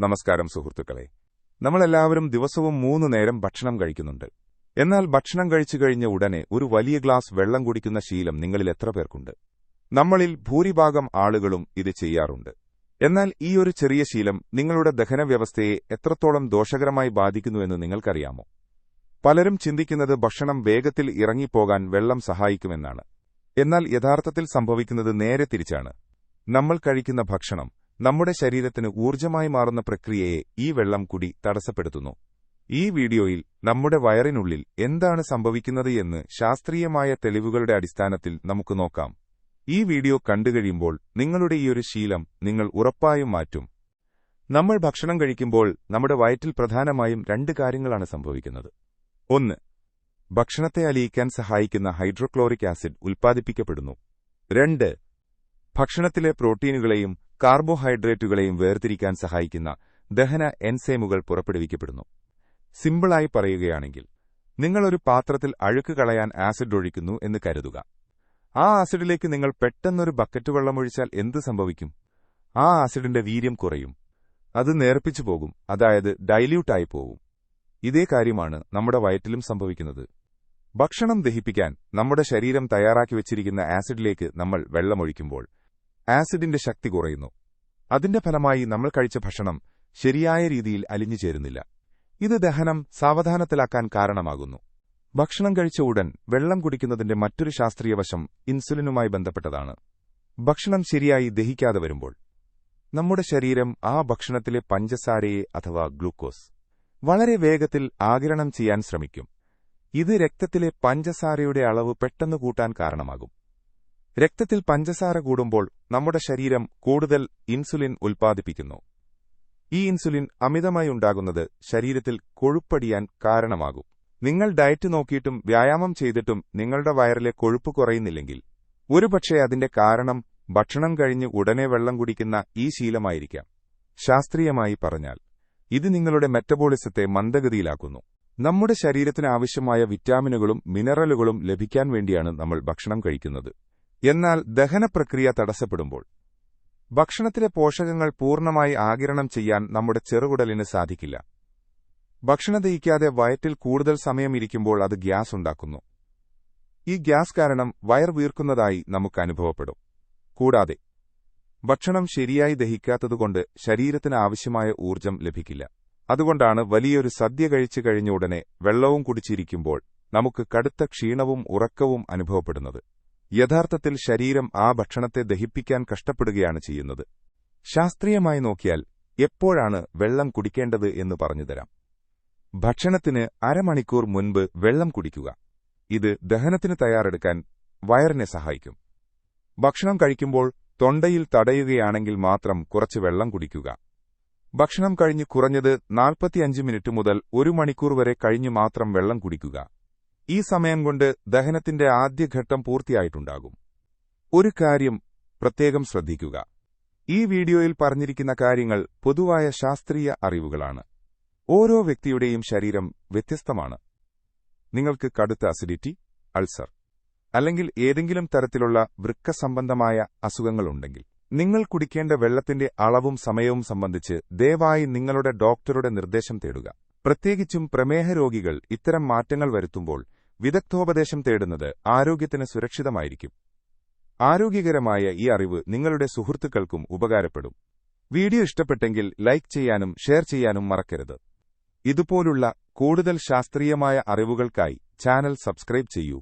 നമസ്കാരം സുഹൃത്തുക്കളെ. നമ്മളെല്ലാവരും ദിവസവും മൂന്നു നേരം ഭക്ഷണം കഴിക്കുന്നുണ്ട്. എന്നാൽ ഭക്ഷണം കഴിച്ചു കഴിഞ്ഞ ഉടനെ ഒരു വലിയ ഗ്ലാസ് വെള്ളം കുടിക്കുന്ന ശീലം നിങ്ങളിൽ എത്ര പേർക്കുണ്ട്? നമ്മളിൽ ഭൂരിഭാഗം ആളുകളും ഇത് ചെയ്യാറുണ്ട്. എന്നാൽ ഈ ഒരു ചെറിയ ശീലം നിങ്ങളുടെ ദഹനവ്യവസ്ഥയെ എത്രത്തോളം ദോഷകരമായി ബാധിക്കുന്നുവെന്ന് നിങ്ങൾക്കറിയാമോ? പലരും ചിന്തിക്കുന്നത് ഭക്ഷണം വേഗത്തിൽ ഇറങ്ങിപ്പോകാൻ വെള്ളം സഹായിക്കുമെന്നാണ്. എന്നാൽ യഥാർത്ഥത്തിൽ സംഭവിക്കുന്നത് നേരെ തിരിച്ചാണ്. നമ്മൾ കഴിക്കുന്ന ഭക്ഷണം നമ്മുടെ ശരീരത്തിന് ഊർജമായി മാറുന്ന പ്രക്രിയയെ ഈ വെള്ളം കുടി തടസ്സപ്പെടുത്തുന്നു. ഈ വീഡിയോയിൽ നമ്മുടെ വയറിനുള്ളിൽ എന്താണ് സംഭവിക്കുന്നത് എന്ന് ശാസ്ത്രീയമായ തെളിവുകളുടെ അടിസ്ഥാനത്തിൽ നമുക്ക് നോക്കാം. ഈ വീഡിയോ കണ്ടുകഴിയുമ്പോൾ നിങ്ങളുടെ ഈയൊരു ശീലം നിങ്ങൾ ഉറപ്പായും മാറ്റും. നമ്മൾ ഭക്ഷണം കഴിക്കുമ്പോൾ നമ്മുടെ വയറ്റിൽ പ്രധാനമായും രണ്ട് കാര്യങ്ങളാണ് സംഭവിക്കുന്നത്. ഒന്ന് ഭക്ഷണത്തെ അലിയിക്കാൻ സഹായിക്കുന്ന ഹൈഡ്രോക്ലോറിക് ആസിഡ് ഉൽപ്പാദിപ്പിക്കപ്പെടുന്നു. രണ്ട് ഭക്ഷണത്തിലെ പ്രോട്ടീനുകളെയും കാർബോഹൈഡ്രേറ്റുകളെയും വേർതിരിക്കാൻ സഹായിക്കുന്ന ദഹന എൻസൈമുകൾ പുറപ്പെടുവിക്കപ്പെടുന്നു. സിമ്പിളായി പറയുകയാണെങ്കിൽ നിങ്ങളൊരു പാത്രത്തിൽ അഴുക്ക് കളയാൻ ആസിഡ് ഒഴിക്കുന്നു എന്ന് കരുതുക. ആ ആസിഡിലേക്ക് നിങ്ങൾ പെട്ടെന്നൊരു ബക്കറ്റ് വെള്ളമൊഴിച്ചാൽ എന്ത് സംഭവിക്കും? ആ ആസിഡിന്റെ വീര്യം കുറയും. അത് നേർപ്പിച്ചു പോകും അതായത് ഡൈല്യൂട്ടായി പോകും ഇതേ കാര്യമാണ് നമ്മുടെ വയറ്റിലും സംഭവിക്കുന്നത്. ഭക്ഷണം ദഹിപ്പിക്കാൻ നമ്മുടെ ശരീരം തയ്യാറാക്കി വച്ചിരിക്കുന്ന ആസിഡിലേക്ക് നമ്മൾ വെള്ളമൊഴിക്കുമ്പോൾ ആസിഡിന്റെ ശക്തി കുറയുന്നു. അതിന്റെ ഫലമായി നമ്മൾ കഴിച്ച ഭക്ഷണം ശരിയായ രീതിയിൽ അലിഞ്ഞു ചേരുന്നില്ല. ഇത് ദഹനം സാവധാനത്തിലാക്കാൻ കാരണമാകുന്നു. ഭക്ഷണം കഴിച്ച ഉടൻ വെള്ളം കുടിക്കുന്നതിന്റെ മറ്റൊരു ശാസ്ത്രീയ വശം ഇൻസുലിനുമായി ബന്ധപ്പെട്ടതാണ്. ഭക്ഷണം ശരിയായി ദഹിക്കാതെ വരുമ്പോൾ നമ്മുടെ ശരീരം ആ ഭക്ഷണത്തിലെ പഞ്ചസാരയെ അഥവാ ഗ്ലൂക്കോസ് വളരെ വേഗത്തിൽ ആകിരണം ചെയ്യാൻ ശ്രമിക്കും. ഇത് രക്തത്തിലെ പഞ്ചസാരയുടെ അളവ് പെട്ടെന്ന് കൂട്ടാൻ കാരണമാകും. രക്തത്തിൽ പഞ്ചസാര കൂടുമ്പോൾ നമ്മുടെ ശരീരം കൂടുതൽ ഇൻസുലിൻ ഉൽപ്പാദിപ്പിക്കുന്നു. ഈ ഇൻസുലിൻ അമിതമായി ഉണ്ടാകുന്നത് ശരീരത്തിൽ കൊഴുപ്പടിയാൻ കാരണമാകും. നിങ്ങൾ ഡയറ്റ് നോക്കിയിട്ടും വ്യായാമം ചെയ്തിട്ടും നിങ്ങളുടെ വയറിലെ കൊഴുപ്പ് കുറയുന്നില്ലെങ്കിൽ ഒരുപക്ഷെ അതിന്റെ കാരണം ഭക്ഷണം കഴിഞ്ഞ് ഉടനെ വെള്ളം കുടിക്കുന്ന ഈ ശീലമായിരിക്കാം. ശാസ്ത്രീയമായി പറഞ്ഞാൽ ഇത് നിങ്ങളുടെ മെറ്റബോളിസത്തെ മന്ദഗതിയിലാക്കുന്നു. നമ്മുടെ ശരീരത്തിന് ആവശ്യമായ വിറ്റാമിനുകളും മിനറലുകളും ലഭിക്കാൻ വേണ്ടിയാണ് നമ്മൾ ഭക്ഷണം കഴിക്കുന്നത്. എന്നാൽ ദഹനപ്രക്രിയ തടസ്സപ്പെടുമ്പോൾ. ഭക്ഷണത്തിലെ പോഷകങ്ങൾ പൂർണമായി ആകിരണം ചെയ്യാൻ നമ്മുടെ ചെറുകുടലിന് സാധിക്കില്ല. ഭക്ഷണം ദഹിക്കാതെ വയറ്റിൽ കൂടുതൽ സമയം ഇരിക്കുമ്പോൾ അത് ഗ്യാസ് ഉണ്ടാക്കുന്നു. ഈ ഗ്യാസ് കാരണം വയർ വീർക്കുന്നതായി നമുക്ക് അനുഭവപ്പെടും. കൂടാതെ ഭക്ഷണം ശരിയായി ദഹിക്കാത്തതുകൊണ്ട് ശരീരത്തിന് ആവശ്യമായ ഊർജം ലഭിക്കില്ല. അതുകൊണ്ടാണ് വലിയൊരു സദ്യ കഴിച്ചു കഴിഞ്ഞ ഉടനെ വെള്ളവും കുടിച്ചിരിക്കുമ്പോൾ നമുക്ക് കടുത്ത ക്ഷീണവും ഉറക്കവും അനുഭവപ്പെടുന്നത്. യഥാർത്ഥത്തിൽ ശരീരം ആ ഭക്ഷണത്തെ ദഹിപ്പിക്കാൻ കഷ്ടപ്പെടുകയാണ് ചെയ്യുന്നത്. ശാസ്ത്രീയമായി നോക്കിയാൽ എപ്പോഴാണ് വെള്ളം കുടിക്കേണ്ടത് എന്ന് പറഞ്ഞുതരാം ഭക്ഷണത്തിന് അരമണിക്കൂർ മുൻപ് വെള്ളം കുടിക്കുക. ഇത് ദഹനത്തിന് തയ്യാറെടുക്കാൻ വയറിനെ സഹായിക്കും. ഭക്ഷണം കഴിക്കുമ്പോൾ തൊണ്ടയിൽ തടയുകയാണെങ്കിൽ മാത്രം കുറച്ച് വെള്ളം കുടിക്കുക. ഭക്ഷണം കഴിഞ്ഞ് കുറഞ്ഞത് നാൽപ്പത്തിയഞ്ച് മിനിറ്റ് മുതൽ ഒരു മണിക്കൂർ വരെ കഴിഞ്ഞു മാത്രം വെള്ളം കുടിക്കുക. ഈ സമയം കൊണ്ട് ദഹനത്തിന്റെ ആദ്യഘട്ടം പൂർത്തിയായിട്ടുണ്ടാകും. ഒരു കാര്യം പ്രത്യേകം ശ്രദ്ധിക്കുക. ഈ വീഡിയോയിൽ പറഞ്ഞിരിക്കുന്ന കാര്യങ്ങൾ പൊതുവായ ശാസ്ത്രീയ അറിവുകളാണ്. ഓരോ വ്യക്തിയുടെയും ശരീരം വ്യത്യസ്തമാണ്. നിങ്ങൾക്ക് കടുത്ത അസിഡിറ്റി അൾസർ അല്ലെങ്കിൽ ഏതെങ്കിലും തരത്തിലുള്ള വൃക്ക സംബന്ധമായ അസുഖങ്ങളുണ്ടെങ്കിൽ നിങ്ങൾ കുടിക്കേണ്ട വെള്ളത്തിന്റെ അളവും സമയവും സംബന്ധിച്ച് ദയവായി നിങ്ങളുടെ ഡോക്ടറുടെ നിർദ്ദേശം തേടുക. പ്രത്യേകിച്ചും പ്രമേഹ രോഗികൾ ഇത്തരം മാറ്റങ്ങൾ വരുത്തുമ്പോൾ വിദഗ്ധോപദേശം തേടുന്നത് ആരോഗ്യത്തിന് സുരക്ഷിതമായിരിക്കും. ആരോഗ്യകരമായ ഈ അറിവ് നിങ്ങളുടെ സുഹൃത്തുക്കൾക്കും ഉപകാരപ്പെടും. വീഡിയോ ഇഷ്ടപ്പെട്ടെങ്കിൽ ലൈക്ക് ചെയ്യാനും ഷെയർ ചെയ്യാനും മറക്കരുത്. ഇതുപോലുള്ള കൂടുതൽ ശാസ്ത്രീയമായ അറിവുകൾക്കായി ചാനൽ സബ്സ്ക്രൈബ് ചെയ്യൂ.